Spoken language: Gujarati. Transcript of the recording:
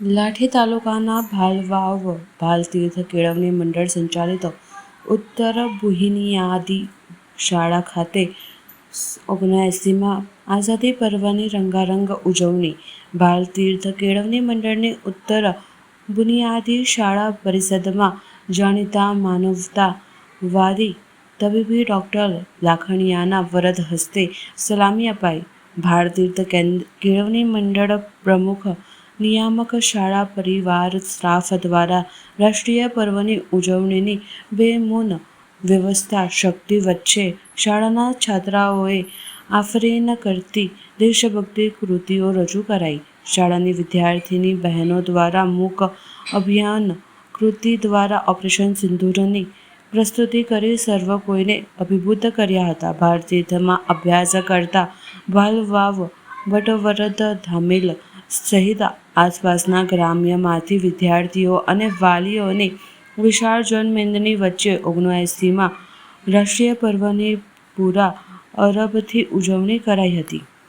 લાઠી તાલુકાના ભાલવાવ ભાલતીર્થ કેળવણી મંડળ સંચાલિત ઉત્તર બુહિનિયાદી શાળા ખાતે ઓગણએંસીમાં આઝાદી પર્વની રંગારંગ ઉજવણી. ભાલતીર્થ કેળવણી મંડળની ઉત્તર બુનિયાદી શાળા પરિષદમાં જાણીતા માનવતાવાદી તબીબી ડૉક્ટર લાખણીયાના વરદ હસ્તે સલામી અપાઈ. ભારતીર્થ કેળવણી મંડળ પ્રમુખ નિયામક શાળા પરિવાર સ્ટાફ દ્વારા રાષ્ટ્રીય પર્વની ઉજવણીની બેમૂન વ્યવસ્થા શક્તિ વચ્ચે શાળાના છાત્રાઓએ આફરીન કરતી દેશભક્તિ કૃતિઓ રજૂ કરાઈ. શાળાની વિદ્યાર્થીની બહેનો દ્વારા મૂક અભિયાન, કૃતિ દ્વારા ઓપરેશન સિંદૂરની પ્રસ્તુતિ કરી સર્વ કોઈને અભિભૂત કર્યા હતા. ભારતીયમાં અભ્યાસ કરતા બાલવાવ વટવરદ ધામેલ સહિત આસપાસના ગ્રામ્યમાંથી વિદ્યાર્થીઓ અને વાલીઓની વિશાળ જનમેદની વચ્ચે ઓગણએંસીમાં રાષ્ટ્રીય પર્વની પૂરા અરબથી ઉજવણી કરાઈ હતી.